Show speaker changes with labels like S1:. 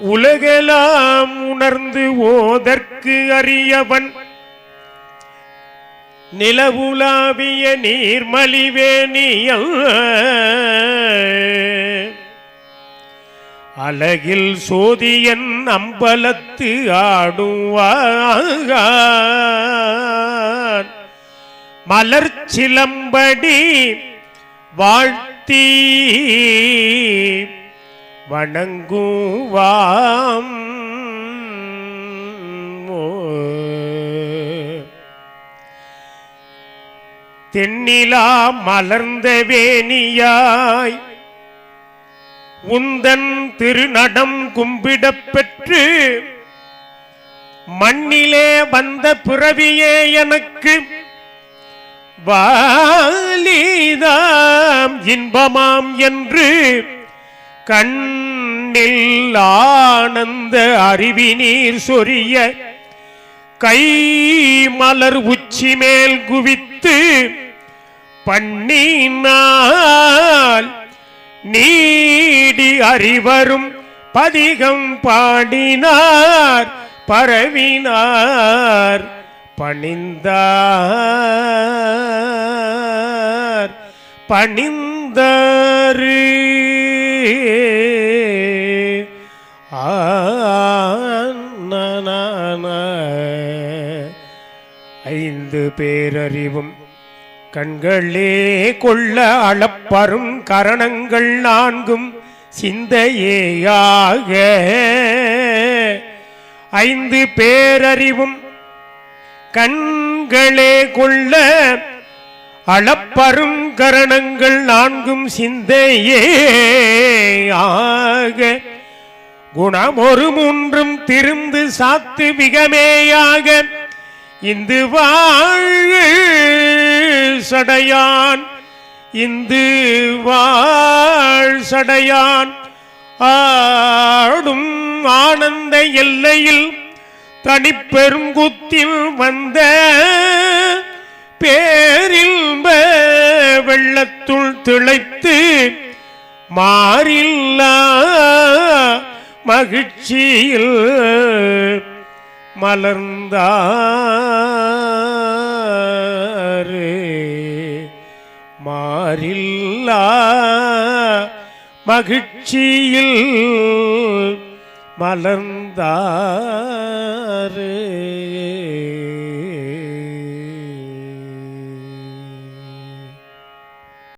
S1: உலகெலாம் உணர்ந்து ஓதற்கு அறியவன். நிலவுலாவிய நீர்மலிவேணியல் அழகில் சோதியன் அம்பலத்து ஆடுவான் மலர் சிலம்படி வாழ்த்தி வணங்குவாம். தென்னிலா மலர்ந்த வேணியாய் உந்தன் திருநடம் கும்பிடப் பெற்று மண்ணிலே வந்த பிறவியே எனக்கு வாலிதாம் இன்பமாம் என்று கண்ணில் ஆனந்த அருவிநீர் சொரிய கை மலர் உச்சி மேல் குவித்து பண்ணினால் நீடி அறிவரும் பதிகம் பாடினார் பரவினார் பணிந்தார் பணிந்தார் ஐந்து பேரறிவும் கண்களே கொள்ள அளப்பரும் கரணங்கள் நான்கும் சிந்தையேயாக. ஐந்து பேரறிவும் கண்களே கொள்ள அளப்பரும் கரணங்கள் நான்கும் சிந்தையே ஆக. குணமொரு மூன்றும் திருந்து சாத்து மிகமேயாக. இந்து வாழ் சடையான். இந்து வாழ் சடையான். ஆடும் ஆனந்த எல்லையில் தனிப்பெருங்குத்தில் வந்த திளைத்து மாறில்லா மகிழ்ச்சியில் மலர்ந்தாரே. மாறில்லா மகிழ்ச்சியில் மலர்ந்தாரே.